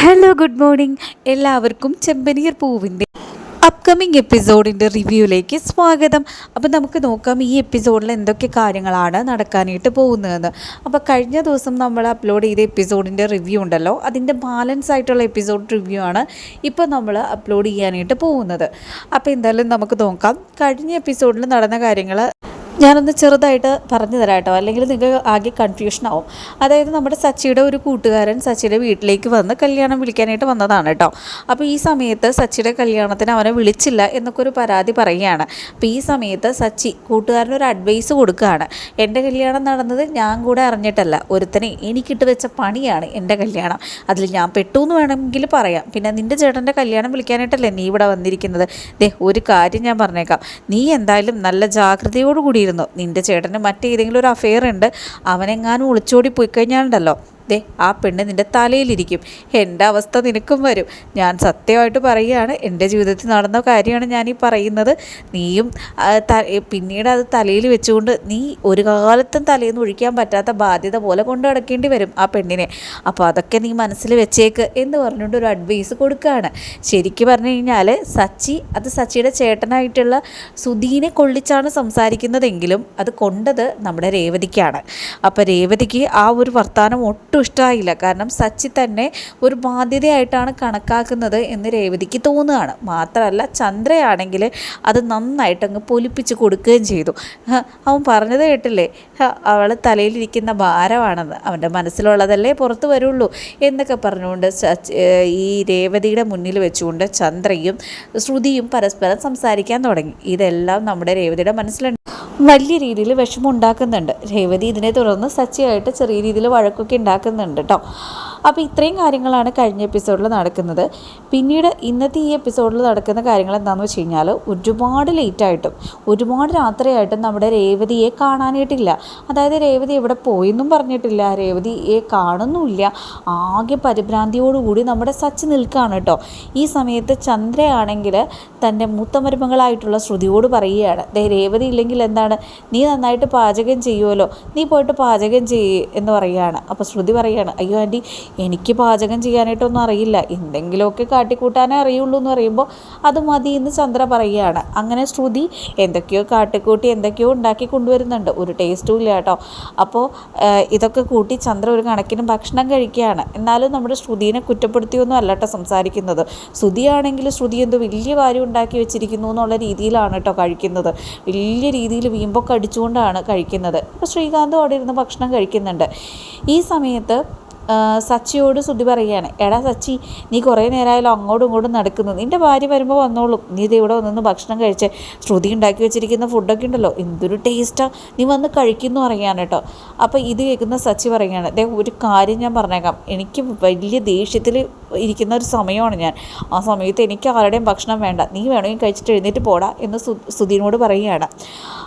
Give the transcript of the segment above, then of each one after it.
Hello good morning എല്ലാവർക്കും ചെമ്പനീർ പൂവിന്റെ upcoming എപ്പിസോഡിന്റെ റിവ്യൂയിലേക്ക് സ്വാഗതം. അപ്പോൾ നമുക്ക് നോക്കാം ഈ എപ്പിസോഡിൽ എന്തൊക്കെ കാര്യങ്ങളാണ് നടക്കാനായിട്ട് പോകുന്നതെന്ന്. അപ്പോൾ കഴിഞ്ഞ ദിവസം നമ്മൾ അപ്ലോഡ് ചെയ്ത എപ്പിസോഡിന്റെ റിവ്യൂ ഉണ്ടല്ലോ. അതിന്റെ ബാലൻസ് ആയിട്ടുള്ള എപ്പിസോഡ് റിവ്യൂ ആണ് ഇപ്പോൾ നമ്മൾ അപ്ലോഡ് ചെയ്യാനായിട്ട് പോകുന്നത്. അപ്പോൾ എന്തായാലും നമുക്ക് നോക്കാം. കഴിഞ്ഞ എപ്പിസോഡിൽ നടന്ന കാര്യങ്ങൾ ഞാനൊന്ന് ചെറുതായിട്ട് പറഞ്ഞു തരാം കേട്ടോ. അല്ലെങ്കിൽ നിങ്ങൾക്ക് ആകെ കൺഫ്യൂഷൻ ആവും. അതായത് നമ്മുടെ സച്ചിയുടെ ഒരു കൂട്ടുകാരൻ സച്ചിയുടെ വീട്ടിലേക്ക് വന്ന് കല്യാണം വിളിക്കാനായിട്ട് വന്നതാണ് കേട്ടോ. അപ്പോൾ ഈ സമയത്ത് സച്ചിയുടെ കല്യാണത്തിന് അവനെ വിളിച്ചില്ല എന്നൊക്കെ ഒരു പരാതി പറയുകയാണ്. അപ്പോൾ ഈ സമയത്ത് സച്ചി കൂട്ടുകാരനൊരു അഡ്വൈസ് കൊടുക്കുകയാണ്. എന്റെ കല്യാണം നടന്നത് ഞാൻ കൂടെ അറിഞ്ഞിട്ടല്ല. ഒരുത്തനെ എനിക്കിട്ട് വെച്ച പണിയാണ് എന്റെ കല്യാണം. അതിൽ ഞാൻ പെട്ടു എന്ന് വേണമെങ്കിൽ പറയാം. പിന്നെ നിന്റെ ചേട്ടന്റെ കല്യാണം വിളിക്കാനായിട്ടല്ലേ നീ ഇവിടെ വന്നിരിക്കുന്നത്? ദേ ഒരു കാര്യം ഞാൻ പറഞ്ഞേക്കാം. നീ എന്തായാലും നല്ല ജാഗ്രതയോടുകൂടി ഇരുന്നു നിന്റെ ചേട്ടന് മറ്റേതെങ്കിലും ഒരു അഫെയർ ഉണ്ട്. അവനെങ്ങാനും ഒളിച്ചോടി പോയി കഴിഞ്ഞാലുണ്ടല്ലോ ദേ ആ പെണ്ണ് നിന്റെ തലയിലിരിക്കും. എന്റെ അവസ്ഥ നിനക്കും വരും. ഞാൻ സത്യമായിട്ട് പറയുകയാണ് എന്റെ ജീവിതത്തിൽ നടന്ന കാര്യമാണ് ഈ പറയുന്നത്. നീയും പിന്നീട് അത് തലയിൽ വെച്ചുകൊണ്ട് നീ ഒരു കാലത്തും തലയിൽ നിന്ന് ഒഴിക്കാൻ പറ്റാത്ത ബാധ്യത പോലെ കൊണ്ട് നടക്കേണ്ടി വരും ആ പെണ്ണിനെ. അപ്പോൾ അതൊക്കെ നീ മനസ്സിൽ വെച്ചേക്ക് എന്ന് പറഞ്ഞുകൊണ്ട് ഒരു അഡ്വൈസ് കൊടുക്കുകയാണ്. ശരിക്കും പറഞ്ഞു കഴിഞ്ഞാൽ സച്ചി അത് സച്ചിയുടെ ചേട്ടനായിട്ടുള്ള സുധീനെ കൊള്ളിച്ചാണ് സംസാരിക്കുന്നതെങ്കിലും അത് കൊണ്ടത് നമ്മുടെ രേവതിക്കാണ്. അപ്പോൾ രേവതിക്ക് ആ ഒരു വർത്തമാനം ഒട്ടും ഇഷ്ടമായില്ല കാരണം സച്ചി തന്നെ ഒരു ബാധ്യതയായിട്ടാണ് കണക്കാക്കുന്നത് എന്ന് രേവതിക്ക് തോന്നുകയാണ്. മാത്രമല്ല ചന്ദ്രയാണെങ്കിൽ അത് നന്നായിട്ട് അങ്ങ് പൊലിപ്പിച്ച് കൊടുക്കുകയും ചെയ്തു. അവൻ പറഞ്ഞത് കേട്ടില്ലേ? അവൾ തലയിലിരിക്കുന്ന ഭാരമാണെന്ന്. അവന്റെ മനസ്സിലുള്ളതല്ലേ പുറത്ത് വരുള്ളൂ എന്നൊക്കെ പറഞ്ഞുകൊണ്ട് ഈ രേവതിയുടെ മുന്നിൽ വെച്ചുകൊണ്ട് ചന്ദ്രയും ശ്രുതിയും പരസ്പരം സംസാരിക്കാൻ തുടങ്ങി. ഇതെല്ലാം നമ്മുടെ രേവതിയുടെ മനസ്സിലുണ്ട്. വലിയ രീതിയിൽ വിഷമം ഉണ്ടാക്കുന്നുണ്ട്. രേവതി ഇതിനെ തുടർന്ന് സച്ചിയായിട്ട് ചെറിയ രീതിയിൽ വഴക്കൊക്കെ ഉണ്ടാക്കുന്നുണ്ട് കേട്ടോ അപ്പോൾ ഇത്രയും കാര്യങ്ങളാണ് കഴിഞ്ഞ എപ്പിസോഡിൽ നടക്കുന്നത്. പിന്നീട് ഇന്നത്തെ ഈ എപ്പിസോഡിൽ നടക്കുന്ന കാര്യങ്ങൾ എന്താണെന്ന് വെച്ച് കഴിഞ്ഞാൽ ഒരുപാട് ലേറ്റായിട്ടും ഒരുപാട് രാത്രിയായിട്ടും നമ്മുടെ രേവതിയെ കാണാനായിട്ടില്ല. അതായത് രേവതി എവിടെ പോയെന്നും പറഞ്ഞിട്ടില്ല. രേവതിയെ കാണുന്നുമില്ല. ആകെ പരിഭ്രാന്തിയോടുകൂടി നമ്മുടെ സച്ച് നിൽക്കുകയാണ് കേട്ടോ. ഈ സമയത്ത് ചന്ദ്രയാണെങ്കിൽ തന്റെ മൂത്ത മരുമകളായിട്ടുള്ള ശ്രുതിയോട് പറയുകയാണ്. ദേ രേവതി ഇല്ലെങ്കിൽ എന്താണ്? നീ നന്നായിട്ട് പാചകം ചെയ്യുമല്ലോ നീ പോയിട്ട് പാചകം ചെയ്യേ എന്ന് പറയുകയാണ്. അപ്പോൾ ശ്രുതി പറയുകയാണ് അയ്യോ ആന്റി എനിക്ക് പാചകം ചെയ്യാനായിട്ടൊന്നും അറിയില്ല. എന്തെങ്കിലുമൊക്കെ കാട്ടിക്കൂട്ടാനേ അറിയുള്ളൂ എന്ന് പറയുമ്പോൾ അത് മതി എന്ന് ചന്ദ്ര പറയുകയാണ്. അങ്ങനെ ശ്രുതി എന്തൊക്കെയോ കാട്ടിക്കൂട്ടി എന്തൊക്കെയോ ഉണ്ടാക്കി കൊണ്ടുവരുന്നുണ്ട്. ഒരു ടേസ്റ്റും ഇല്ല കേട്ടോ. അപ്പോൾ ഇതൊക്കെ കൂട്ടി ചന്ദ്ര ഒരു കണക്കിന് ഭക്ഷണം കഴിക്കുകയാണ്. എന്നാലും നമ്മുടെ ശ്രുതിനെ കുറ്റപ്പെടുത്തിയൊന്നും അല്ല കേട്ടോ സംസാരിക്കുന്നത്. ശ്രുതിയാണെങ്കിൽ ശ്രുതി എന്തോ വലിയ കാര്യം ഉണ്ടാക്കി വെച്ചിരിക്കുന്നു എന്നുള്ള രീതിയിലാണ് കേട്ടോ കഴിക്കുന്നത്. വലിയ രീതിയിൽ വീമ്പൊക്കെ അടിച്ചുകൊണ്ടാണ് കഴിക്കുന്നത്. അപ്പോൾ ശ്രീകാന്ത് അവിടെ ഇരുന്ന് ഭക്ഷണം കഴിക്കുന്നുണ്ട്. ഈ സമയത്ത് സച്ചിയോട് ശ്രുതി പറയുകയാണ് എടാ സച്ചി നീ കുറേ നേരമായാലും അങ്ങോട്ടും ഇങ്ങോട്ടും നടക്കുന്നു. നിന്റെ ഭാര്യ വരുമ്പോൾ വന്നോളും. നീ ഇത് ഇവിടെ വന്നു ഭക്ഷണം കഴിച്ച്. ശ്രുതി ഉണ്ടാക്കി വെച്ചിരിക്കുന്ന ഫുഡൊക്കെ ഉണ്ടല്ലോ. എന്തൊരു ടേസ്റ്റാണ് നീ വന്ന് കഴിക്കുന്നു പറയുകയാണ് കേട്ടോ. അപ്പോൾ ഇത് കേൾക്കുന്ന സച്ചി പറയുകയാണ് ദേ ഒരു കാര്യം ഞാൻ പറഞ്ഞേക്കാം. എനിക്ക് വലിയ ദേഷ്യത്തിൽ ഇരിക്കുന്ന ഒരു സമയമാണ് ഞാൻ. ആ സമയത്ത് എനിക്ക് ആരുടെയും ഭക്ഷണം വേണ്ട. നീ വേണമെങ്കിൽ കഴിച്ചിട്ട് എഴുന്നേറ്റ് പോടാ എന്ന് സുധീനോട് പറയുകയാണ്.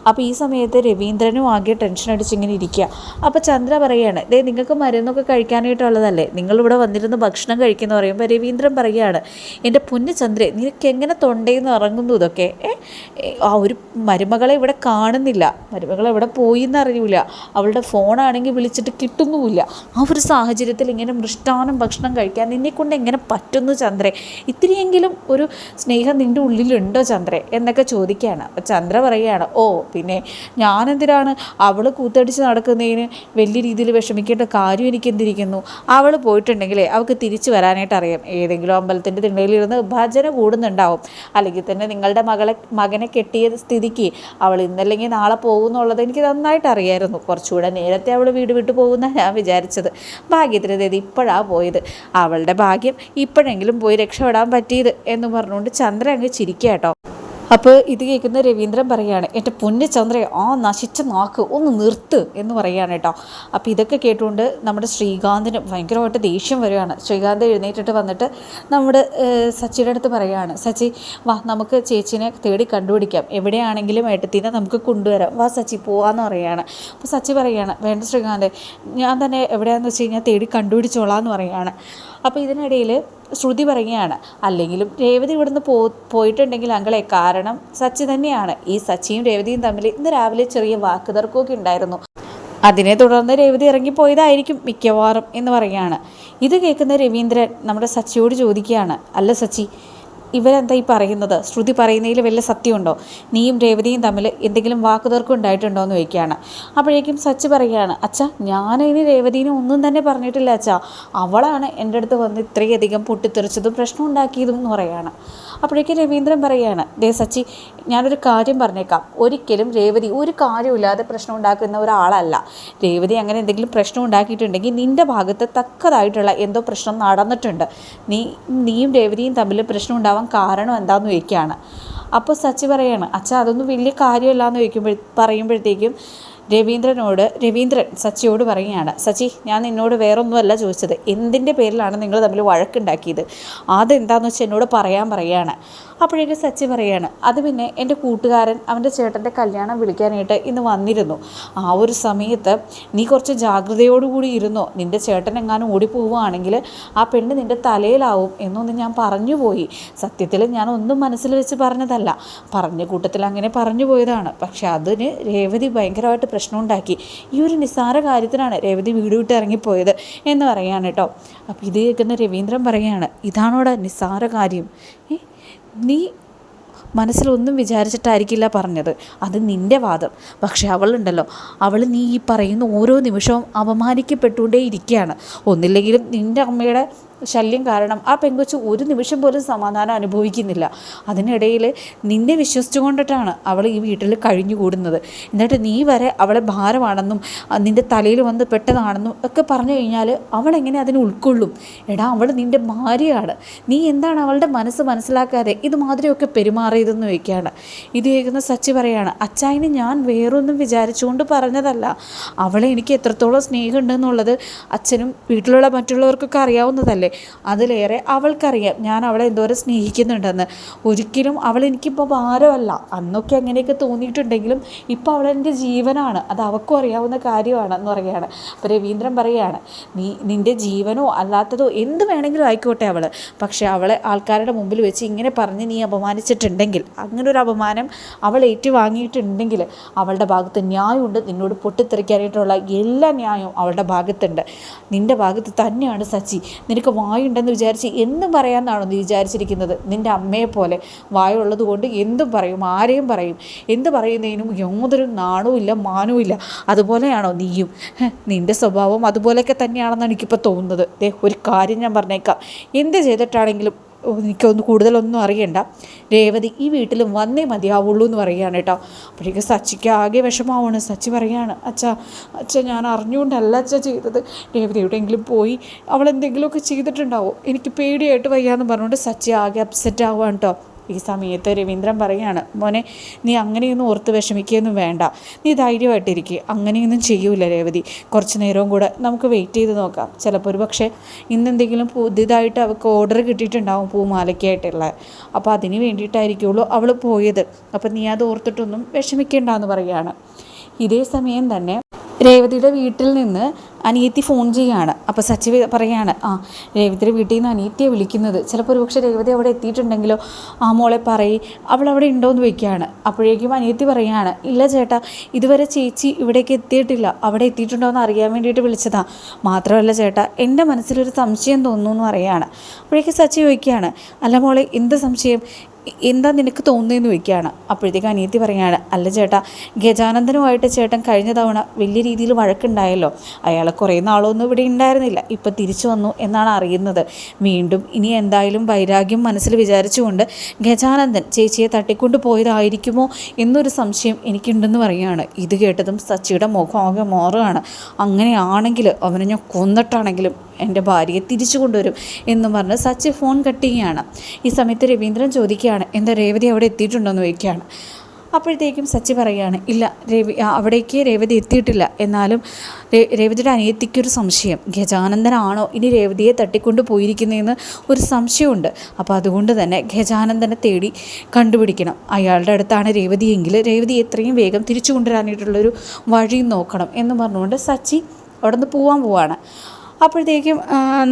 അപ്പോൾ ഈ സമയത്ത് രവീന്ദ്രനും ആകെ ടെൻഷൻ അടിച്ച് ഇങ്ങനെ ഇരിക്കുക അപ്പോൾ ചന്ദ്ര പറയുകയാണ് ദേ നിങ്ങൾക്ക് മരുന്നൊക്കെ കഴിക്കാനായിട്ടുള്ളതല്ലേ? നിങ്ങളിവിടെ വന്നിരുന്ന് ഭക്ഷണം കഴിക്കുന്ന പറയുമ്പോൾ രവീന്ദ്രൻ പറയുകയാണ് എന്റെ പൊന്നു ചന്ദ്രേ നിനക്ക് എങ്ങനെ തൊണ്ടയിൽ നിന്ന് ഇറങ്ങുന്നു ഇതൊക്കെ? ആ ഒരു മരുമകളെ ഇവിടെ കാണുന്നില്ല. മരുമകളെ എവിടെ പോയി എന്നറിയില്ല അവളുടെ ഫോണാണെങ്കിൽ വിളിച്ചിട്ട് കിട്ടുന്നുമില്ല. ആ ഒരു സാഹചര്യത്തിൽ ഇങ്ങനെ മൃഷ്ടാനം ഭക്ഷണം കഴിക്കാൻ നിന്നെക്കൊണ്ട് എങ്ങനെ പറ്റുന്നു ചന്ദ്രേ? ഇത്രയെങ്കിലും ഒരു സ്നേഹം നിന്റെ ഉള്ളിലുണ്ടോ ചന്ദ്രേ? എന്നൊക്കെ ചോദിക്കുകയാണ്. അപ്പോൾ ചന്ദ്ര പറയുകയാണ് ഓ പിന്നെ ഞാനെന്തിനാണ് അവൾ കൂത്തടിച്ച് നടക്കുന്നതിന് വലിയ രീതിയിൽ വിഷമിക്കേണ്ട കാര്യം എനിക്കെന്തിരിക്കുന്നു? അവൾ പോയിട്ടുണ്ടെങ്കിലേ അവൾക്ക് തിരിച്ചു വരാനായിട്ട് അറിയാം. ഏതെങ്കിലും അമ്പലത്തിന്റെ തിണ്ടയിലിരുന്ന് ഭജന കൂടുന്നുണ്ടാവും. അല്ലെങ്കിൽ തന്നെ നിങ്ങളുടെ മകളെ മകനെ കെട്ടിയ സ്ഥിതിക്ക് അവൾ ഇന്നല്ലെങ്കിൽ നാളെ പോകുന്നുള്ളത് എനിക്ക് നന്നായിട്ട് അറിയായിരുന്നു. കുറച്ചുകൂടെ നേരത്തെ അവൾ വീട് വിട്ടു പോകുന്ന ഞാൻ വിചാരിച്ചത്. ഭാഗ്യത്തിന് ഇത് ഇപ്പോഴാണ് പോയത്. അവളുടെ ഭാഗ്യം ഇപ്പോഴെങ്കിലും പോയി രക്ഷപ്പെടാൻ പറ്റിയത് എന്ന് പറഞ്ഞുകൊണ്ട് ചന്ദ്ര അങ്ങ് ചിരിക്കുക കേട്ടോ. അപ്പോൾ ഇത് കേൾക്കുന്ന രവീന്ദ്രൻ പറയുകയാണ് എന്റെ പൊന്നു ചന്ദ്ര ആ നശിച്ച നാക്ക് ഒന്ന് നിർത്ത് എന്ന് പറയുകയാണ് കേട്ടോ. അപ്പോൾ ഇതൊക്കെ കേട്ടുകൊണ്ട് നമ്മുടെ ശ്രീകാന്തിന് ഭയങ്കരമായിട്ട് ദേഷ്യം വരികയാണ്. ശ്രീകാന്ത് എഴുന്നേറ്റിട്ട് വന്നിട്ട് നമ്മുടെ സച്ചിയുടെ അടുത്ത് പറയുകയാണ് സച്ചി വാ നമുക്ക് ചേച്ചിനെ തേടി കണ്ടുപിടിക്കാം. എവിടെയാണെങ്കിലും ഏട്ടത്തിനെ നമുക്ക് കൊണ്ടുവരാം. വാ സച്ചി പോവാന്ന് പറയുകയാണ്. അപ്പോൾ സച്ചി പറയുകയാണ് വേണ്ട ശ്രീകാന്ത് ഞാൻ തന്നെ എവിടെയാണെന്ന് വെച്ച് കഴിഞ്ഞാൽ തേടി കണ്ടുപിടിച്ചോളാം എന്ന് പറയുകയാണ്. അപ്പോൾ ഇതിനിടയിൽ ശ്രുതി പറയുകയാണ് അല്ലെങ്കിലും രേവതി ഇവിടുന്ന് പോ പോയിട്ടുണ്ടെങ്കിൽ അങ്കളെ കാരണം സച്ചി തന്നെയാണ്. ഈ സച്ചിയും രേവതിയും തമ്മിൽ ഇന്ന് രാവിലെ ചെറിയ വാക്കുതർക്കമൊക്കെ ഉണ്ടായിരുന്നു. അതിനെ തുടർന്ന് രേവതി ഇറങ്ങിപ്പോയതായിരിക്കും മിക്കവാറും എന്ന് പറയുകയാണ്. ഇത് കേൾക്കുന്ന രവീന്ദ്രൻ നമ്മുടെ സച്ചിയോട് ചോദിക്കുകയാണ് അല്ല സച്ചി ഇവരെന്താ ഈ പറയുന്നത്? ശ്രുതി പറയുന്നതിൽ വല്ല സത്യമുണ്ടോ? നീയും രേവതിയും തമ്മിൽ എന്തെങ്കിലും വാക്കുതർക്കം ഉണ്ടായിട്ടുണ്ടോ എന്ന് ചോദിക്കുകയാണ്. അപ്പോഴേക്കും സച്ച് പറയുകയാണ് അച്ഛ ഞാനതിന് രേവതിനെ ഒന്നും തന്നെ പറഞ്ഞിട്ടില്ല അച്ഛ. അവളാണ് എന്റെ അടുത്ത് വന്ന് ഇത്രയധികം പൊട്ടിത്തെറിച്ചതും പ്രശ്നം ഉണ്ടാക്കിയതും എന്ന് പറയുകയാണ്. അപ്പോഴേക്കും രവീന്ദ്രൻ പറയുകയാണ് ദേ സച്ചി ഞാനൊരു കാര്യം പറഞ്ഞേക്കാം. ഒരിക്കലും രേവതി ഒരു കാര്യമില്ലാതെ പ്രശ്നം ഉണ്ടാക്കുന്ന ഒരാളല്ല. രേവതി അങ്ങനെ എന്തെങ്കിലും പ്രശ്നം ഉണ്ടാക്കിയിട്ടുണ്ടെങ്കിൽ നിന്റെ ഭാഗത്ത് തക്കതായിട്ടുള്ള എന്തോ പ്രശ്നം നടന്നിട്ടുണ്ട്. നീ നീയും രേവതിയും തമ്മിൽ പ്രശ്നം ഉണ്ടാവാൻ കാരണം എന്താണെന്ന് ചോദിക്കുകയാണ്. അപ്പോൾ സച്ചി പറയാണ് അച്ഛാ അതൊന്നും വലിയ കാര്യമല്ല എന്ന് ചോദിക്കുമ്പോൾ പറയുമ്പോഴത്തേക്കും രവീന്ദ്രനോട് രവീന്ദ്രൻ സച്ചിയോട് പറയുകയാണ് സച്ചി ഞാൻ നിന്നോട് വേറൊന്നുമല്ല ചോദിച്ചത്. എന്തിന്റെ പേരിലാണ് നിങ്ങൾ തമ്മിൽ വഴക്കുണ്ടാക്കിയത്? അതെന്താണെന്ന് വെച്ചാൽ എന്നോട് പറയാൻ പറയുകയാണ്. അപ്പോഴേക്കും സച്ചി പറയുകയാണ് അത് പിന്നെ എന്റെ കൂട്ടുകാരൻ അവന്റെ ചേട്ടന്റെ കല്യാണം വിളിക്കാനായിട്ട് ഇന്ന് വന്നിരുന്നു. ആ ഒരു സമയത്ത് നീ കുറച്ച് ജാഗ്രതയോടുകൂടി ഇരുന്നോ? നിന്റെ ചേട്ടൻ എങ്ങാനും ഓടിപ്പോവുകയാണെങ്കിൽ ആ പെണ്ണ് നിന്റെ തലയിലാവും എന്നൊന്ന് ഞാൻ പറഞ്ഞു പോയി. സത്യത്തിൽ ഞാൻ ഒന്നും മനസ്സിൽ വെച്ച് പറഞ്ഞതല്ല. പറഞ്ഞ കൂട്ടത്തിൽ അങ്ങനെ പറഞ്ഞു പോയതാണ്. പക്ഷെ അതിന് രേവതി ഭയങ്കരമായിട്ട് പ്രശ്നമുണ്ടാക്കി. ഈ ഒരു നിസ്സാര കാര്യത്തിനാണ് രേവതി വീട് വിട്ട് ഇറങ്ങിപ്പോയത് എന്ന് പറയുകയാണ് കേട്ടോ. അപ്പോൾ ഇത് കേൾക്കുന്ന രവീന്ദ്രൻ പറയുകയാണ് ഇതാണോടാ നിസ്സാര കാര്യം? നീ മനസ്സിലൊന്നും വിചാരിച്ചിട്ടായിരിക്കില്ല പറഞ്ഞത്. അത് നിന്റെ വാദം. പക്ഷേ അവളുണ്ടല്ലോ. അവൾ നീ ഈ പറയുന്ന ഓരോ നിമിഷവും അപമാനിക്കപ്പെട്ടുകൊണ്ടേ ഇരിക്കുകയാണ് ഒന്നില്ലെങ്കിലും നിന്റെ അമ്മയുടെ ശല്യം കാരണം ആ പെങ്കൊച്ച് ഒരു നിമിഷം പോലും സമാധാനം അനുഭവിക്കുന്നില്ല. അതിനിടയിൽ നിന്നെ വിശ്വസിച്ചുകൊണ്ടിട്ടാണ് അവൾ ഈ വീട്ടിൽ കഴിഞ്ഞുകൂടുന്നത്. എന്നിട്ട് നീ വരെ അവളെ ഭാരമാണെന്നും നിന്റെ തലയിൽ വന്ന് പെട്ടതാണെന്നും ഒക്കെ പറഞ്ഞു കഴിഞ്ഞാൽ അവൾ എങ്ങനെ അതിനെ ഉൾക്കൊള്ളും? എടാ അവൾ നിന്റെ ഭാര്യയാണ്. നീ എന്താണ് അവളുടെ മനസ്സ് മനസ്സിലാക്കാതെ ഇതുമാതിരിയൊക്കെ പെരുമാറിയതെന്ന് ചോദിക്കുകയാണ്. ഇത് കേൾക്കുന്ന സച്ചി പറയാണ് അച്ചായന് ഞാൻ വേറൊന്നും വിചാരിച്ചുകൊണ്ട് പറഞ്ഞതല്ല. അവളെ എനിക്ക് എത്രത്തോളം സ്നേഹമുണ്ടെന്നുള്ളത് അച്ഛനും വീട്ടിലുള്ള മറ്റുള്ളവർക്കൊക്കെ അറിയാവുന്നതല്ലേ. അതിലേറെ അവൾക്കറിയാം. ഞാൻ അവളെ എന്തോരം സ്നേഹിക്കുന്നുണ്ടെന്ന്. ഒരിക്കലും അവൾ എനിക്കിപ്പോൾ ഭാരമല്ല. അന്നൊക്കെ അങ്ങനെയൊക്കെ തോന്നിയിട്ടുണ്ടെങ്കിലും ഇപ്പോൾ അവൾ എന്റെ ജീവനാണ്. അത് അവൾക്കും അറിയാവുന്ന കാര്യമാണ് എന്ന് പറയുകയാണ്. അപ്പോൾ രവീന്ദ്രൻ പറയുകയാണ് നീ നിന്റെ ജീവനോ അല്ലാത്തതോ എന്ത് വേണമെങ്കിലും ആയിക്കോട്ടെ അവൾ പക്ഷേ അവളെ ആൾക്കാരുടെ മുമ്പിൽ വെച്ച് ഇങ്ങനെ പറഞ്ഞ് നീ അപമാനിച്ചിട്ടുണ്ടെങ്കിൽ അങ്ങനെ ഒരു അപമാനം അവൾ ഏറ്റുവാങ്ങിയിട്ടുണ്ടെങ്കിൽ അവളുടെ ഭാഗത്ത് ന്യായമുണ്ട്. നിന്നോട് പൊട്ടിത്തെറിക്കാനായിട്ടുള്ള എല്ലാ ന്യായവും അവളുടെ ഭാഗത്തുണ്ട്. നിന്റെ ഭാഗത്ത് തന്നെയാണ് സച്ചി. നിനക്ക് വായുണ്ടെന്ന് വിചാരിച്ച് എന്തും പറയാമെന്നാണോ നീ വിചാരിച്ചിരിക്കുന്നത്? നിന്റെ അമ്മയെ പോലെ വായുള്ളത് കൊണ്ട് എന്തും പറയും ആരെയും പറയും. എന്ത് പറയുന്നതിനും യാതൊരു നാണവും ഇല്ല മാനവും ഇല്ല. അതുപോലെയാണോ നീയും? നിന്റെ സ്വഭാവം അതുപോലെയൊക്കെ തന്നെയാണെന്നാണ് എനിക്കിപ്പോൾ തോന്നുന്നത്. ദേ ഒരു കാര്യം ഞാൻ പറഞ്ഞേക്കാം. എന്ത് ചെയ്തിട്ടാണെങ്കിലും എനിക്കൊന്ന് കൂടുതലൊന്നും അറിയണ്ട. രേവതി ഈ വീട്ടിലും വന്നേ മതിയാവുള്ളൂ എന്ന് പറയുകയാണ് കേട്ടോ. അപ്പോഴേക്കും സച്ചിക്ക് ആകെ വിഷമാവാണ് സച്ചി പറയുകയാണ് അച്ഛ അച്ഛ ഞാൻ അറിഞ്ഞുകൊണ്ടല്ല അച്ഛ ചെയ്തത്. രേവതി എവിടെയെങ്കിലും പോയി അവൾ എന്തെങ്കിലുമൊക്കെ ചെയ്തിട്ടുണ്ടാവും? എനിക്ക് പേടിയായിട്ട് വയ്യാന്ന് പറഞ്ഞുകൊണ്ട് സച്ചി ആകെ അപ്സെറ്റ് ആവുകയാണ് കേട്ടോ. ഈ സമയത്ത് രവീന്ദ്രൻ പറയാണ് മോനെ നീ അങ്ങനെയൊന്നും ഓർത്ത് വിഷമിക്കുകയൊന്നും വേണ്ട. നീ ധൈര്യമായിട്ടിരിക്കുക അങ്ങനെയൊന്നും ചെയ്യൂല രേവതി. കുറച്ച് നേരവും കൂടെ നമുക്ക് വെയിറ്റ് ചെയ്ത് നോക്കാം. ചിലപ്പോൾ ഒരു പക്ഷേ ഇന്നെന്തെങ്കിലും പുതിയതായിട്ട് അവൾക്ക് ഓർഡർ കിട്ടിയിട്ടുണ്ടാവും പൂമാലയ്ക്കായിട്ടുള്ള. അപ്പോൾ അതിന് വേണ്ടിയിട്ടായിരിക്കുള്ളൂ അവൾ പോയത്. അപ്പോൾ നീ അത് ഓർത്തിട്ടൊന്നും വിഷമിക്കേണ്ട എന്ന് പറയുകയാണ് ഇതേ സമയം തന്നെ രേവതിയുടെ വീട്ടിൽ നിന്ന് അനിയത്തി ഫോൺ ചെയ്യുകയാണ് അപ്പോൾ സച്ചി പറയുകയാണ് ആ രേവതിയുടെ വീട്ടിൽ നിന്ന് അനിയത്തിയെ വിളിക്കുന്നത്. ചിലപ്പോൾ ഒരു പക്ഷേ രേവതി അവിടെ എത്തിയിട്ടുണ്ടെങ്കിലോ? ആ മോളെ പറയി അവൾ അവിടെ ഉണ്ടോ എന്ന് ചോദിക്കുകയാണ്. അപ്പോഴേക്കും അനിയത്തി പറയുകയാണ് ഇല്ല ചേട്ടാ ഇതുവരെ ചേച്ചി ഇവിടേക്ക് എത്തിയിട്ടില്ല. അവിടെ എത്തിയിട്ടുണ്ടോ എന്ന് അറിയാൻ വേണ്ടിയിട്ട് വിളിച്ചതാ. മാത്രമല്ല ചേട്ടാ എന്റെ മനസ്സിലൊരു സംശയം തോന്നുന്നു എന്ന് പറയുകയാണ് അപ്പോഴേക്കും സച്ചി ചോദിക്കുകയാണ് അല്ല മോളെ എന്ത് സംശയം? എന്താ നിനക്ക് തോന്നുന്നതെന്ന് ചോദിക്കുകയാണ്. അപ്പോഴത്തേക്ക് അനിയത്തി പറയുകയാണ് അല്ല ചേട്ടാ ഗജാനന്ദനുമായിട്ട് ചേട്ടൻ കഴിഞ്ഞ തവണ വലിയ രീതിയിൽ വഴക്കുണ്ടായല്ലോ. അയാൾ കുറേ നാളൊന്നും ഇവിടെ ഉണ്ടായിരുന്നില്ല. ഇപ്പം തിരിച്ചു വന്നു എന്നാണ് അറിയുന്നത്. വീണ്ടും ഇനി എന്തായാലും വൈരാഗ്യം മനസ്സിൽ വിചാരിച്ചുകൊണ്ട് ഗജാനന്ദൻ ചേച്ചിയെ തട്ടിക്കൊണ്ട് പോയതായിരിക്കുമോ എന്നൊരു സംശയം എനിക്കുണ്ടെന്ന് പറയുകയാണ്. ഇത് കേട്ടതും സച്ചിയുടെ മുഖം ആകെ മാറുകയാണ്. അങ്ങനെയാണെങ്കിൽ അവനെ ഞാൻ കൊന്നിട്ടാണെങ്കിലും എന്റെ ഭാര്യയെ തിരിച്ചു കൊണ്ടുവരും എന്നും പറഞ്ഞ് സച്ചി ഫോൺ കട്ട് ചെയ്യുകയാണ് ഈ സമയത്ത് രവീന്ദ്രൻ ചോദിക്കുകയാണ് എന്താ രേവതി അവിടെ എത്തിയിട്ടുണ്ടോയെന്ന് ചോദിക്കുകയാണ്. അപ്പോഴത്തേക്കും സച്ചി പറയുകയാണ് ഇല്ല രവി അവിടേക്ക് രേവതി എത്തിയിട്ടില്ല. എന്നാലും രേവതിയുടെ അനിയത്തിക്കൊരു സംശയം. ഗജാനന്ദനാണോ ഇനി രേവതിയെ തട്ടിക്കൊണ്ട് പോയിരിക്കുന്നതെന്ന് ഒരു സംശയമുണ്ട്. അപ്പോൾ അതുകൊണ്ട് തന്നെ ഗജാനന്ദനെ തേടി കണ്ടുപിടിക്കണം. അയാളുടെ അടുത്താണ് രേവതിയെങ്കിൽ രേവതി എത്രയും വേഗം തിരിച്ചു കൊണ്ടുവരാനായിട്ടുള്ളൊരു വഴിയും നോക്കണം. എന്ന് പറഞ്ഞുകൊണ്ട് സച്ചി അവിടെ നിന്ന് പോവാൻ പോവാണ്. അപ്പോഴത്തേക്കും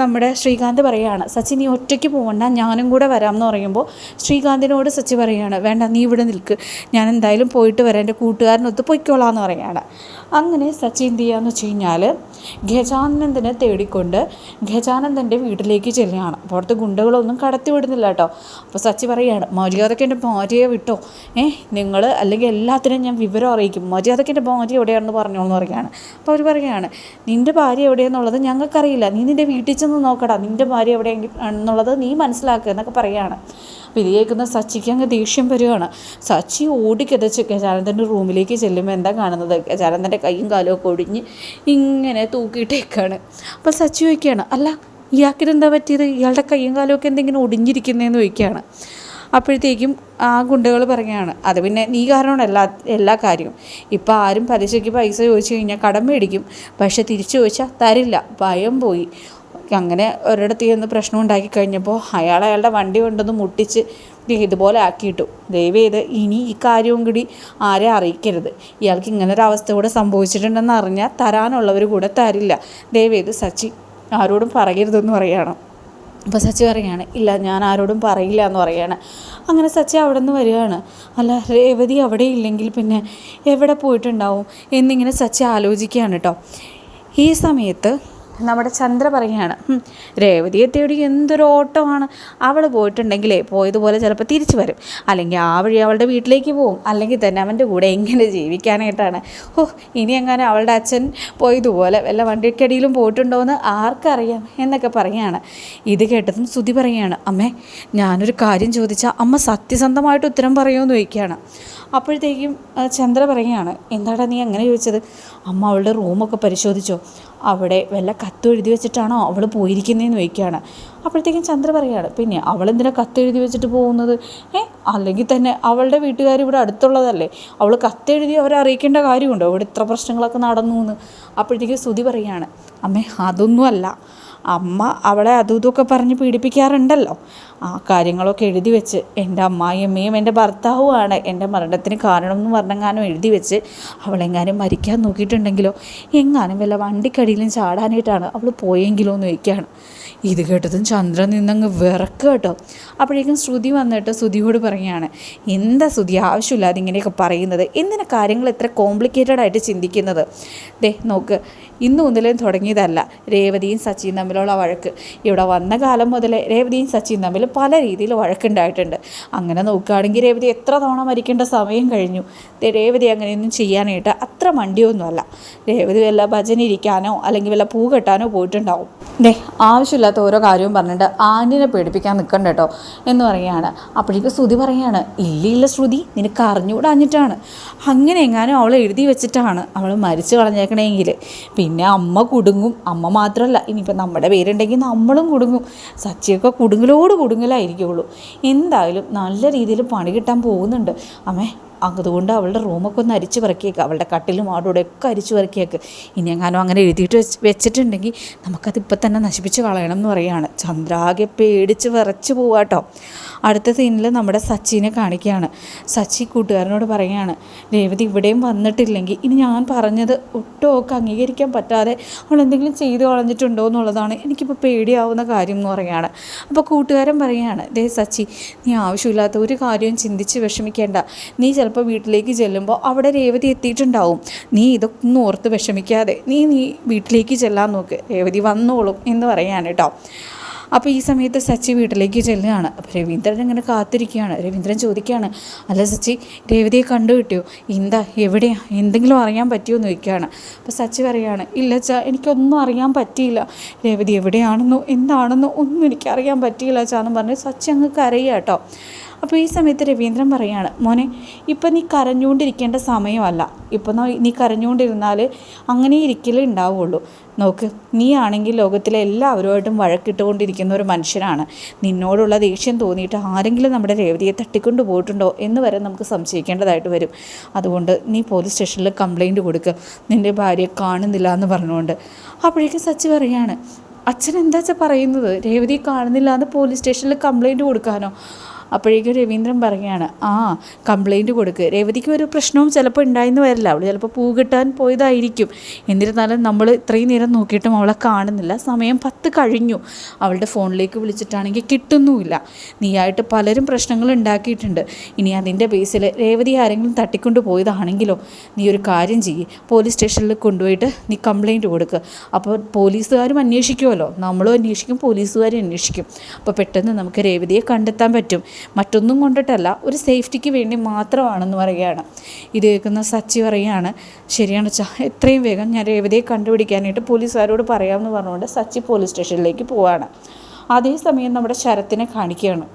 നമ്മുടെ ശ്രീകാന്ത് പറയുകയാണ് സച്ചി നീ ഒറ്റയ്ക്ക് പോകണ്ട ഞാനും കൂടെ വരാം എന്ന് പറയുമ്പോൾ ശ്രീകാന്തിനോട് സച്ചി പറയുകയാണ് വേണ്ട നീ ഇവിടെ നിൽക്ക് ഞാൻ എന്തായാലും പോയിട്ട് വരാം എന്റെ കൂട്ടുകാരനൊത്ത് പൊയ്ക്കോളാം എന്ന് പറയുകയാണ്. അങ്ങനെ സച്ചി എന്ത് ചെയ്യാന്ന് വെച്ച് കഴിഞ്ഞാൽ ഗജാനന്ദനെ തേടിക്കൊണ്ട് ഗജാനന്ദന്റെ വീട്ടിലേക്ക് ചെല്ലുകയാണ്. പുറത്ത് ഗുണ്ടകളൊന്നും കടത്തി വിടുന്നില്ല കേട്ടോ. അപ്പോൾ സച്ചി പറയുകയാണ് മര്യാദയ്ക്ക് എന്റെ ഭാര്യയെ വിട്ടോ? ഏ നിങ്ങൾ അല്ലെങ്കിൽ എല്ലാത്തിനും ഞാൻ വിവരം അറിയിക്കും. മര്യാദയ്ക്ക് എന്റെ ഭാര്യ എവിടെയാണെന്ന് പറഞ്ഞോളെന്ന് പറയുകയാണ്. അപ്പോൾ അവർ പറയുകയാണ് നിന്റെ ഭാര്യ എവിടെയാണെന്നുള്ളത് ഞങ്ങൾക്കറിയില്ല നീ നിന്റെ വീട്ടിൽ ചെന്ന് നോക്കടാ. നിന്റെ ഭാര്യ എവിടെ എന്നുള്ളത് നീ മനസ്സിലാക്കുക എന്നൊക്കെ പറയുകയാണ് അപ്പോൾ ഇത് കേൾക്കുന്ന സച്ചിക്ക് അങ്ങ് ദേഷ്യം വരികയാണ്. സച്ചി ഓടിക്കതച്ച് ഗജാനന്ദന്റെ റൂമിലേക്ക് ചെല്ലുമ്പോൾ എന്താ കാണുന്നത്? ഗജാനന്ദന്റെ കൈയും കാലും ഒക്കെ ഒടിഞ്ഞ് ഇങ്ങനെ തൂക്കിയിട്ടേക്കാണ്. അപ്പോൾ സച്ചി ചോദിക്കുകയാണ് അല്ല ഇയാൾക്കിനെന്താ പറ്റിയത്? ഇയാളുടെ കൈയും കാലും ഒക്കെ എന്തെങ്കിലും ഒടിഞ്ഞിരിക്കുന്നതെന്ന് ചോദിക്കുകയാണ്. അപ്പോഴത്തേക്കും ആ ഗുണ്ടകൾ പറയുകയാണ് അത് പിന്നെ നീ കാരണമാണ് എല്ലാ എല്ലാ കാര്യവും. ഇപ്പം ആരും പലിശയ്ക്ക് പൈസ ചോദിച്ചു കഴിഞ്ഞാൽ കടം മേടിക്കും. പക്ഷെ തിരിച്ചു ചോദിച്ചാൽ തരില്ല. ഭയം പോയി. അങ്ങനെ ഒരിടത്ത് ചെന്ന് പ്രശ്നം ഉണ്ടാക്കി കഴിഞ്ഞപ്പോൾ അയാൾ അയാളുടെ വണ്ടി കൊണ്ടൊന്ന് മുട്ടിച്ച് ഇതുപോലെ ആക്കിയിട്ടു. ദയവ് ചെയ്ത് ഇനി ഈ കാര്യവും കൂടി ആരെ അറിയിക്കരുത്. ഇയാൾക്ക് ഇങ്ങനെ ഒരു അവസ്ഥ കൂടെ സംഭവിച്ചിട്ടുണ്ടെന്ന് അറിഞ്ഞാൽ തരാനുള്ളവർ കൂടെ തരില്ല. ദയവ് ചെയ്ത് സച്ചി ആരോടും പറയരുതെന്ന് പറയുകയാണ്. അപ്പോൾ സച്ചി പറയുകയാണ് ഇല്ല ഞാൻ ആരോടും പറയില്ല എന്ന് പറയാണ്. അങ്ങനെ സച്ചി അവിടെ നിന്ന് വരികയാണ്. അല്ല രേവതി അവിടെ ഇല്ലെങ്കിൽ പിന്നെ എവിടെ പോയിട്ടുണ്ടാവും? എന്നിങ്ങനെ സച്ചി ആലോചിക്കുകയാണ് കേട്ടോ ഈ സമയത്ത് നമ്മുടെ ചന്ദ്ര പറയുകയാണ് "ഹും, രേവതിയെ തേടി എന്തൊരു ഓട്ടമാണ്. അവൾ പോയിട്ടുണ്ടെങ്കിലേ പോയതുപോലെ ചിലപ്പോൾ തിരിച്ചു വരും. അല്ലെങ്കിൽ ആ വഴി അവളുടെ വീട്ടിലേക്ക് പോകും അല്ലെങ്കിൽ തന്നെ അവന്റെ കൂടെ എങ്ങനെ ജീവിക്കാനായിട്ടാണ്. ഓ ഇനി എങ്ങനെ അവളുടെ അച്ഛൻ പോയതുപോലെ വല്ല വണ്ടിക്കടിയിലും പോയിട്ടുണ്ടോ എന്ന് ആർക്കറിയാം എന്നൊക്കെ പറയുകയാണ്. ഇത് കേട്ടതും സ്തുതി പറയുകയാണ് അമ്മേ ഞാനൊരു കാര്യം ചോദിച്ചാൽ അമ്മ സത്യസന്ധമായിട്ട് ഉത്തരം പറയുമെന്ന് ചോദിക്കുകയാണ്. അപ്പോഴത്തേക്കും ചന്ദ്ര പറയുകയാണ് എന്താടാ നീ അങ്ങനെ ചോദിച്ചത്? അമ്മ അവളുടെ റൂമൊക്കെ പരിശോധിച്ചോ? അവിടെ വല്ല കത്ത് എഴുതി വെച്ചിട്ടാണോ അവൾ പോയിരിക്കുന്നതെന്ന് ചോദിക്കുകയാണ്. അപ്പോഴത്തേക്കും ചന്ദ്ര പറയുകയാണ് പിന്നെ അവൾ എന്തിനാ കത്ത് എഴുതി വെച്ചിട്ട് പോകുന്നത്? ഏ അല്ലെങ്കിൽ തന്നെ അവളുടെ വീട്ടുകാർ ഇവിടെ അടുത്തുള്ളതല്ലേ? അവൾ കത്തെഴുതി അവരെ അറിയിക്കേണ്ട കാര്യമുണ്ടോ? ഇവിടെ ഇത്ര പ്രശ്നങ്ങളൊക്കെ നടന്നു എന്ന് അപ്പോഴത്തേക്കും ശ്രുതി പറയുകയാണ് അമ്മേ അതൊന്നുമല്ല. അമ്മ അവളെ അതും ഇതൊക്കെ പറഞ്ഞ് പീഡിപ്പിക്കാറുണ്ടല്ലോ. ആ കാര്യങ്ങളൊക്കെ എഴുതി വെച്ച് എന്റെ അമ്മായിയമ്മയും എന്റെ ഭർത്താവുമാണ്. എന്റെ മരണത്തിന് കാരണം എന്ന് പറഞ്ഞെങ്ങാനും എഴുതി വെച്ച് അവളെങ്ങാനും മരിക്കാൻ നോക്കിയിട്ടുണ്ടെങ്കിലോ? എങ്ങാനും വല്ല വണ്ടിക്കടിയിലും ചാടാനായിട്ടാണ് അവൾ പോയെങ്കിലോ എന്ന് ചോദിക്കുകയാണ്. ഇത് കേട്ടതും ചന്ദ്രൻ നിന്നങ്ങ് വിറക്കുക കേട്ടോ. അപ്പോഴേക്കും ശ്രുതി വന്നിട്ട് ശ്രുതിയോട് പറയുകയാണ് എന്താ ശ്രുതി ആവശ്യമില്ലാതെ ഇങ്ങനെയൊക്കെ പറയുന്നത്. എന്തിനാ കാര്യങ്ങൾ എത്ര കോംപ്ലിക്കേറ്റഡ് ആയിട്ട് ചിന്തിക്കുന്നത്? ദേ നോക്ക് ഇന്ന് ഒന്നിലും തുടങ്ങിയതല്ല. രേവതിയും സച്ചിയും തമ്മിലുള്ള വഴക്ക്. ഇവിടെ വന്ന കാലം മുതലേ രേവതിയും സച്ചിയും തമ്മിൽ പല രീതിയിൽ വഴക്കുണ്ടായിട്ടുണ്ട്. അങ്ങനെ നോക്കുകയാണെങ്കിൽ രേവതി എത്ര തവണ മരിക്കേണ്ട സമയം കഴിഞ്ഞു. രേവതി അങ്ങനെയൊന്നും ചെയ്യാനായിട്ട് അത്ര മണ്ടിയൊന്നുമല്ല. രേവതി വല്ല ഭജന ഇരിക്കാനോ അല്ലെങ്കിൽ വല്ല പൂ കെട്ടാനോ പോയിട്ടുണ്ടാവും. ദേ ആവശ്യമില്ലാത്ത ഓരോ കാര്യവും പറഞ്ഞിട്ട് ആന്റിനെ പേടിപ്പിക്കാൻ നിൽക്കണ്ട കേട്ടോ എന്ന് പറയുകയാണ്. അപ്പോഴേക്കും ശ്രുതി പറയാണ് ഇല്ലില്ല ഇല്ല ശ്രുതി നിനക്ക് അറിഞ്ഞുകൂടാഞ്ഞിട്ടാണ്. അങ്ങനെ എങ്ങാനും അവൾ എഴുതി വെച്ചിട്ടാണ് അവൾ മരിച്ചു കളഞ്ഞേക്കണമെങ്കിൽ പിന്നെ അമ്മ കുടുങ്ങും. അമ്മ മാത്രമല്ല ഇനിയിപ്പോൾ നമ്മുടെ പേരുണ്ടെങ്കിൽ നമ്മളും കുടുങ്ങും. സച്ചിയൊക്കെ കുടുങ്ങലോട് കുടുങ്ങലായിരിക്കുള്ളൂ. എന്തായാലും നല്ല രീതിയിൽ പണി കിട്ടാൻ പോകുന്നുണ്ട്. അമ്മേ അതുകൊണ്ട് അവളുടെ റൂമൊക്കെ ഒന്ന് അരിച്ചു പറക്കിയേക്ക്. അവളുടെ കട്ടിലും ആടോടെ ഒക്കെ അരിച്ചു പറക്കിയേക്ക്. ഇനി എങ്ങാനും അങ്ങനെ എഴുതിയിട്ട് വെച്ച് വെച്ചിട്ടുണ്ടെങ്കിൽ നമുക്കത് ഇപ്പം തന്നെ നശിപ്പിച്ച് കളയണം എന്ന് പറയുകയാണ് ചന്ദ്രാകെ പേടിച്ച് വിറച്ച് പോവാട്ടോ. അടുത്ത സീനിൽ നമ്മുടെ സച്ചിനെ കാണിക്കുകയാണ്. സച്ചി കൂട്ടുകാരനോട് പറയുകയാണ് രേവതി ഇവിടെയും വന്നിട്ടില്ലെങ്കിൽ ഇനി ഞാൻ പറഞ്ഞത് ഒട്ടും ഒക്കെ അംഗീകരിക്കാൻ പറ്റാതെ അവൾ എന്തെങ്കിലും ചെയ്തു കളഞ്ഞിട്ടുണ്ടോ എന്നുള്ളതാണ് എനിക്കിപ്പോൾ പേടിയാവുന്ന കാര്യം എന്ന് പറയുകയാണ്. അപ്പോൾ കൂട്ടുകാരൻ പറയുകയാണ് ദേ സച്ചി നീ ആവശ്യമില്ലാത്ത ഒരു കാര്യവും ചിന്തിച്ച് വിഷമിക്കേണ്ട. നീ ചിലപ്പോൾ വീട്ടിലേക്ക് ചെല്ലുമ്പോൾ അവിടെ രേവതി എത്തിയിട്ടുണ്ടാവും. നീ ഇതൊന്നും ഓർത്ത് വിഷമിക്കാതെ നീ നീ വീട്ടിലേക്ക് ചെല്ലാൻ നോക്ക്. രേവതി വന്നോളും എന്ന് പറയാണ് കേട്ടോ. അപ്പോൾ ഈ സമയത്ത് സച്ചി വീട്ടിലേക്ക് ചെല്ലുകയാണ്. അപ്പോൾ രവീന്ദ്രൻ ഇങ്ങനെ കാത്തിരിക്കുകയാണ്. രവീന്ദ്രൻ ചോദിക്കുകയാണ് അല്ല സച്ചി രേവതിയെ കണ്ടു കിട്ടിയോ? എന്താ എവിടെയാ? എന്തെങ്കിലും അറിയാൻ പറ്റിയോ? എന്ന് ചോദിക്കുകയാണ്. അപ്പോൾ സച്ചി പറയുകയാണ് ഇല്ല ചാ എനിക്കൊന്നും അറിയാൻ പറ്റിയില്ല. രേവതി എവിടെയാണെന്നോ എന്താണെന്നോ ഒന്നും എനിക്ക് അറിയാൻ പറ്റിയില്ല ചാ എന്ന് പറഞ്ഞ് സച്ചി അങ്ങ് കരയുക കേട്ടോ. അപ്പോൾ ഈ സമയത്ത് രവീന്ദ്രൻ പറയാണ് മോനെ ഇപ്പം നീ കരഞ്ഞുകൊണ്ടിരിക്കേണ്ട സമയമല്ല. ഇപ്പം ന- കരഞ്ഞുകൊണ്ടിരുന്നാൽ അങ്ങനെ ഇരിക്കലേ ഉണ്ടാവുള്ളൂ. നോക്ക് നീ ആണെങ്കിൽ ലോകത്തിലെ എല്ലാവരുമായിട്ടും വഴക്കിട്ടുകൊണ്ടിരിക്കുന്ന ഒരു മനുഷ്യനാണ്. നിന്നോടുള്ള ദേഷ്യം തോന്നിയിട്ട് ആരെങ്കിലും നമ്മുടെ രേവതിയെ തട്ടിക്കൊണ്ട് പോയിട്ടുണ്ടോ എന്ന് വരെ നമുക്ക് സംശയിക്കേണ്ടതായിട്ട് വരും. അതുകൊണ്ട് നീ പോലീസ് സ്റ്റേഷനിൽ കംപ്ലൈന്റ് കൊടുക്കുക നിന്റെ ഭാര്യ കാണുന്നില്ല എന്ന് പറഞ്ഞുകൊണ്ട്. അപ്പോഴേക്കും സച്ചി പറയാണ് അച്ഛൻ എന്താ പറയുന്നത്? രേവതി കാണുന്നില്ല എന്ന് പോലീസ് സ്റ്റേഷനിൽ കംപ്ലൈന്റ് കൊടുക്കാനോ? അപ്പോഴേക്കും രവീന്ദ്രൻ പറയുകയാണ് ആ കംപ്ലൈന്റ് കൊടുക്ക്. രേവതിക്ക് ഒരു പ്രശ്നവും ചിലപ്പോൾ ഉണ്ടായെന്ന് വരില്ല. അവൾ ചിലപ്പോൾ പൂ കിട്ടാൻ പോയതായിരിക്കും. എന്നിരുന്നാലും നമ്മൾ ഇത്രയും നേരം നോക്കിയിട്ടും അവളെ കാണുന്നില്ല. സമയം പത്ത് കഴിഞ്ഞു. അവളുടെ ഫോണിലേക്ക് വിളിച്ചിട്ടാണെങ്കിൽ കിട്ടുന്നുമില്ല. നീയായിട്ട് പലരും പ്രശ്നങ്ങൾ ഉണ്ടാക്കിയിട്ടുണ്ട്. ഇനി അതിന്റെ ബേസിൽ രേവതി ആരെങ്കിലും തട്ടിക്കൊണ്ട് പോയതാണെങ്കിലോ നീ ഒരു കാര്യം ചെയ്യ്. പോലീസ് സ്റ്റേഷനിൽ കൊണ്ടുപോയിട്ട് നീ കംപ്ലൈന്റ് കൊടുക്കുക അപ്പോൾ പോലീസുകാരും അന്വേഷിക്കുമല്ലോ നമ്മളും അന്വേഷിക്കും പോലീസുകാരും അന്വേഷിക്കും. അപ്പോൾ പെട്ടെന്ന് നമുക്ക് രേവതിയെ കണ്ടെത്താൻ പറ്റും. മറ്റൊന്നും കൊണ്ടിട്ടല്ല ഒരു സേഫ്റ്റിക്ക് വേണ്ടി മാത്രമാണെന്ന് പറയുകയാണ്. ഇത് കേൾക്കുന്ന സച്ചി പറയുകയാണ് ശരിയാണ് ചാ എത്രയും വേഗം ഞാൻ രേവതിയെ കണ്ടുപിടിക്കാനായിട്ട് പോലീസുകാരോട് പറയാമെന്ന് പറഞ്ഞുകൊണ്ട് സച്ചി പോലീസ് സ്റ്റേഷനിലേക്ക് പോവാണ്. അതേസമയം നമ്മുടെ ശരത്തിനെ കാണിക്കുകയാണ്.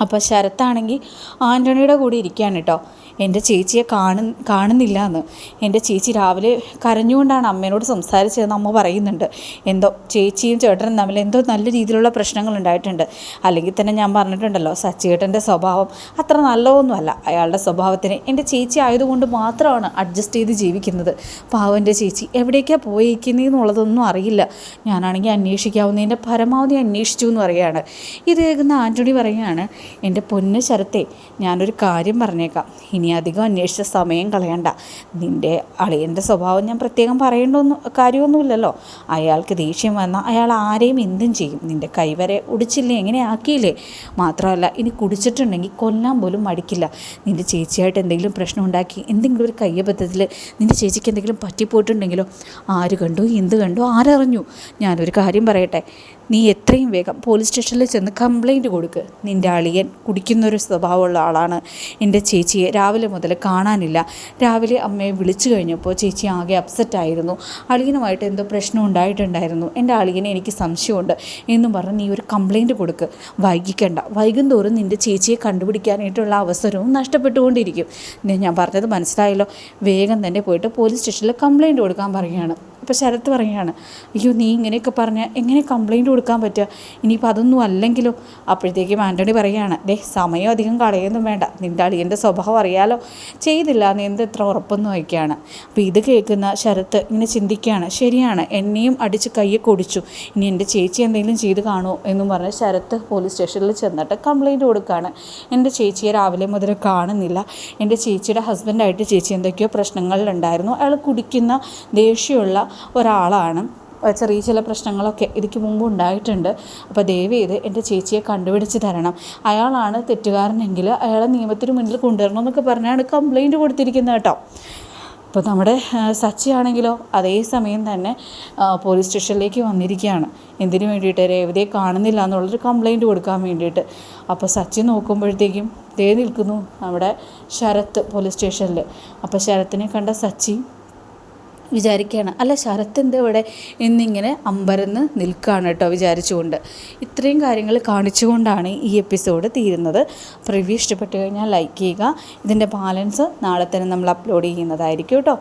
അപ്പോൾ ശരത്താണെങ്കിൽ ആന്റണിയുടെ കൂടെ ഇരിക്കുകയാണ് കേട്ടോ. എന്റെ ചേച്ചിയെ കാണു കാണുന്നില്ല എന്ന് എന്റെ ചേച്ചി രാവിലെ കരഞ്ഞുകൊണ്ടാണ് അമ്മേനോട് സംസാരിച്ചതെന്ന് അമ്മ പറയുന്നുണ്ട്. എന്തോ ചേച്ചിയും ചേട്ടനും തമ്മിൽ എന്തോ നല്ല രീതിയിലുള്ള പ്രശ്നങ്ങൾ ഉണ്ടായിട്ടുണ്ട്. അല്ലെങ്കിൽ തന്നെ ഞാൻ പറഞ്ഞിട്ടുണ്ടല്ലോ സച്ചേട്ടന്റെ സ്വഭാവം അത്ര നല്ലതൊന്നുമല്ല. അയാളുടെ സ്വഭാവത്തിന് എന്റെ ചേച്ചി ആയതുകൊണ്ട് മാത്രമാണ് അഡ്ജസ്റ്റ് ചെയ്ത് ജീവിക്കുന്നത്. പാവം എന്റെ ചേച്ചി എവിടേക്കാണ് പോയിരിക്കുന്നതെന്നുള്ളതൊന്നും അറിയില്ല. ഞാനാണെങ്കിൽ അന്വേഷിക്കാവുന്നതിന്റെ പരമാവധി അന്വേഷിച്ചു എന്ന് പറയുകയാണ്. ഇത് കേൾക്കുന്ന ആന്റണി പറയുകയാണ് എന്റെ പൊന്ന് ശരത്തെ ഞാനൊരു കാര്യം പറഞ്ഞേക്കാം. ഇനി അധികം അന്വേഷിച്ച സമയം കളയണ്ട. നിന്റെ അളിയന്റെ സ്വഭാവം ഞാൻ പ്രത്യേകം പറയേണ്ടൊന്നും കാര്യമൊന്നുമില്ലല്ലോ. അയാൾക്ക് ദേഷ്യം വന്നാൽ അയാൾ ആരെയും എന്തും ചെയ്യും. നിന്റെ കൈവരെ ഒടിച്ചില്ലേ എങ്ങനെ ആക്കിയില്ലേ? മാത്രമല്ല ഇനി കുടിച്ചിട്ടുണ്ടെങ്കിൽ കൊല്ലാൻ പോലും മടിക്കില്ല. നിന്റെ ചേച്ചിയായിട്ട് എന്തെങ്കിലും പ്രശ്നം ഉണ്ടാക്കി എന്തെങ്കിലും ഒരു കയ്യബദ്ധത്തിൽ നിന്റെ ചേച്ചിക്ക് എന്തെങ്കിലും പറ്റിപ്പോയിട്ടുണ്ടെങ്കിലോ? ആര് കണ്ടു എന്ത് കണ്ടു ആരറിഞ്ഞു? ഞാനൊരു കാര്യം പറയട്ടെ. നീ എത്രയും വേഗം പോലീസ് സ്റ്റേഷനിൽ ചെന്ന് കംപ്ലൈന്റ് കൊടുക്ക്. നിന്റെ അളിയൻ കുടിക്കുന്നൊരു സ്വഭാവമുള്ള ആളാണ്. എന്റെ ചേച്ചിയെ രാവിലെ മുതൽ കാണാനില്ല. രാവിലെ അമ്മയെ വിളിച്ചു കഴിഞ്ഞപ്പോൾ ചേച്ചി ആകെ അപ്സെറ്റായിരുന്നു അളിയനുമായിട്ട് എന്തോ പ്രശ്നം ഉണ്ടായിട്ടുണ്ടായിരുന്നു. എന്റെ അളിയനെ എനിക്ക് സംശയമുണ്ട് എന്നും പറഞ്ഞ് നീ ഒരു കംപ്ലൈന്റ് കൊടുക്ക്. വൈകിക്കണ്ട. വൈകും തോറും നിന്റെ ചേച്ചിയെ കണ്ടുപിടിക്കാനായിട്ടുള്ള അവസരവും നഷ്ടപ്പെട്ടുകൊണ്ടിരിക്കും. ഞാൻ പറഞ്ഞത് മനസ്സിലായല്ലോ. വേഗം തന്നെ പോയിട്ട് പോലീസ് സ്റ്റേഷനിൽ കംപ്ലൈന്റ് കൊടുക്കാൻ പറയുകയാണ്. അപ്പോൾ ശരത്ത് പറയുകയാണ് അയ്യോ നീ ഇങ്ങനെയൊക്കെ പറഞ്ഞാൽ എങ്ങനെ കംപ്ലൈന്റ് കൊടുക്കാൻ പറ്റുക. ഇനിയിപ്പോൾ അതൊന്നും അല്ലെങ്കിലോ അപ്പോഴത്തേക്കും ആന്റണി പറയുകയാണ് ദേ സമയം അധികം കളയൊന്നും വേണ്ട. നിന്റെ അളിയന്റെ സ്വഭാവം അറിയാലോ. ചെയ്തില്ല നീ എന്ത് എത്ര ഉറപ്പൊന്നും വയ്ക്കുകയാണ്. അപ്പോൾ ഇത് കേൾക്കുന്ന ശരത്ത് ഇങ്ങനെ ചിന്തിക്കുകയാണ് ശരിയാണ് എന്നെയും അടിച്ച് കയ്യെ കൊടിച്ചു. ഇനി എന്റെ ചേച്ചി എന്തെങ്കിലും ചെയ്ത് കാണുമോ? എന്നും പറഞ്ഞ് ശരത്ത് പോലീസ് സ്റ്റേഷനിൽ ചെന്നിട്ട് കംപ്ലയിന്റ് കൊടുക്കുകയാണ്. എന്റെ ചേച്ചിയെ രാവിലെ മുതൽ കാണുന്നില്ല. എന്റെ ചേച്ചിയുടെ ഹസ്ബൻഡായിട്ട് ചേച്ചി എന്തൊക്കെയോ പ്രശ്നങ്ങളിലുണ്ടായിരുന്നു. അയാൾ കുടിക്കുന്ന ദേഷ്യമുള്ള ഒരാളാണ്. ചെറിയ ചില പ്രശ്നങ്ങളൊക്കെ ഇതിക്ക് മുമ്പ് ഉണ്ടായിട്ടുണ്ട്. അപ്പോൾ ദയവ് ചെയ്ത് എന്റെ ചേച്ചിയെ കണ്ടുപിടിച്ച് തരണം. അയാളാണ് തെറ്റുകാരനെങ്കിൽ അയാളെ നിയമത്തിന് മുന്നിൽ കൊണ്ടുവരണം എന്നൊക്കെ പറഞ്ഞാണ് കംപ്ലയിന്റ് കൊടുത്തിരിക്കുന്നത് കേട്ടോ. അപ്പോൾ നമ്മുടെ സച്ചിയാണെങ്കിലോ അതേ സമയം തന്നെ പോലീസ് സ്റ്റേഷനിലേക്ക് വന്നിരിക്കുകയാണ്. എന്തിനു വേണ്ടിയിട്ട്? രേവതിയെ കാണുന്നില്ല എന്നുള്ളൊരു കംപ്ലൈന്റ് കൊടുക്കാൻ വേണ്ടിയിട്ട്. അപ്പോൾ സച്ചി നോക്കുമ്പോഴത്തേക്കും ദേ നിൽക്കുന്നു നമ്മുടെ ശരത്ത് പോലീസ് സ്റ്റേഷനിൽ അപ്പോൾ ശരത്തിനെ കണ്ട സച്ചി വിചാരിക്കുകയാണ്. അല്ല ശരത്ത് എന്താ ഇവിടെ എന്നിങ്ങനെ അമ്പരന്ന് നിൽക്കുകയാണ് കേട്ടോ വിചാരിച്ചുകൊണ്ട്. ഇത്രയും കാര്യങ്ങൾ കാണിച്ചുകൊണ്ടാണ് ഈ എപ്പിസോഡ് തീരുന്നത്. റിവ്യൂ ഇഷ്ടപ്പെട്ടു കഴിഞ്ഞാൽ ലൈക്ക് ചെയ്യുക. ഇതിന്റെ ബാലൻസ് നാളെ തന്നെ നമ്മൾ അപ്ലോഡ് ചെയ്യുന്നതായിരിക്കും കേട്ടോ.